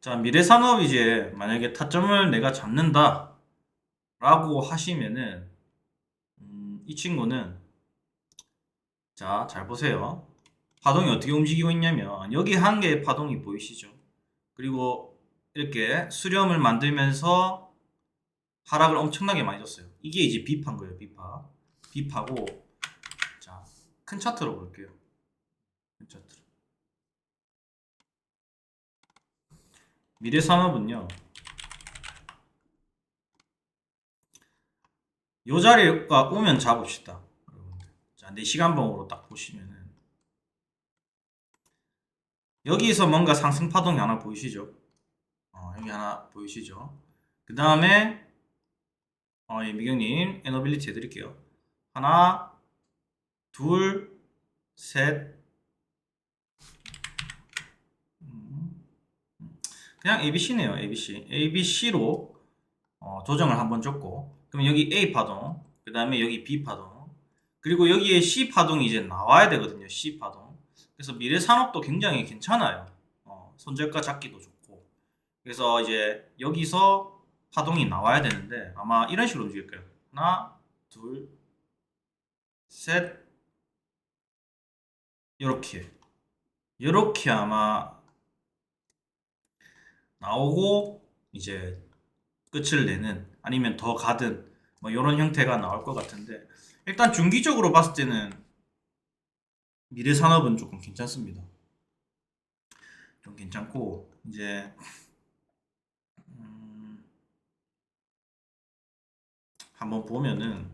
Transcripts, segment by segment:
자, 미래 산업 이제 만약에 타점을 내가 잡는다 라고 하시면은 음, 이 친구는 자, 잘 보세요. 파동이 어떻게 움직이고 있냐면 여기 한 개의 파동이 보이시죠? 그리고 이렇게 수렴을 만들면서 하락을 엄청나게 많이 줬어요. 이게 이제 비파인 거예요, 비파. 비파고 자, 큰 차트로 볼게요. 큰 차트로. 미래 산업은요. 요 자리가 오면 잡읍시다. 자, 4시간봉으로 딱 보시면은 여기서 뭔가 상승 파동이 하나 보이시죠? 어, 여기 하나 보이시죠? 그 다음에 어, 예, 미경님 에너빌리티 해드릴게요. 하나, 둘, 셋. 음, 그냥 ABC네요. ABC. ABC로 어, 조정을 한번 줬고, 그럼 여기 A 파동, 그 다음에 여기 B 파동, 그리고 여기에 C 파동이 이제 나와야 되거든요. C 파동. 그래서 미래 산업도 굉장히 괜찮아요. 어, 손절가 잡기도 좋고. 그래서 이제 여기서 파동이 나와야 되는데 아마 이런 식으로 움직일 거예요. 하나, 둘, 셋, 이렇게, 이렇게 아마 나오고 이제 끝을 내는 아니면 더 가든 뭐 이런 형태가 나올 것 같은데 일단 중기적으로 봤을 때는 미래 산업은 조금 괜찮습니다. 좀 괜찮고 이제 음, 한번 보면은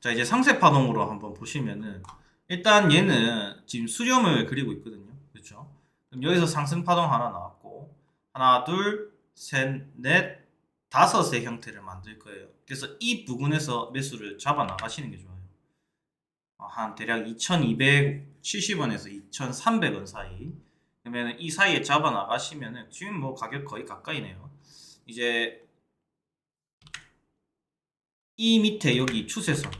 자 이제 상세 파동으로 한번 보시면은 일단 얘는 지금 수렴을 그리고 있거든요. 그렇죠? 그럼 여기서 상승 파동 하나 나왔고 하나 둘 셋 넷 다섯의 형태를 만들 거예요. 그래서 이 부분에서 매수를 잡아 나가시는 게 좋아요. 어, 한 대략 2,270원에서 2,300원 사이. 그러면 이 사이에 잡아 나가시면은 지금 뭐 가격 거의 가까이네요. 이제 이 밑에 여기 추세선,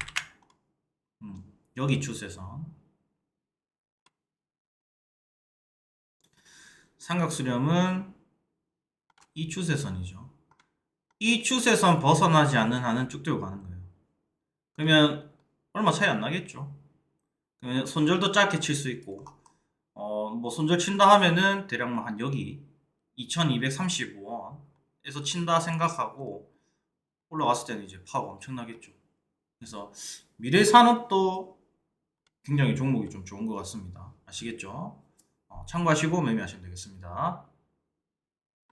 음, 여기 추세선, 삼각수렴은 이 추세선이죠. 이 추세선 벗어나지 않는 한은 쭉 들고 가는 거예요. 그러면 얼마 차이 안 나겠죠. 그러면 손절도 짧게 칠 수 있고, 어, 뭐 손절 친다 하면은 대략 뭐한 여기 2,235원에서 친다 생각하고 올라갔을 때는 이제 파워가 엄청나겠죠. 그래서 미래 산업도 굉장히 종목이 좀 좋은 것 같습니다. 아시겠죠? 어, 참고하시고 매매하시면 되겠습니다.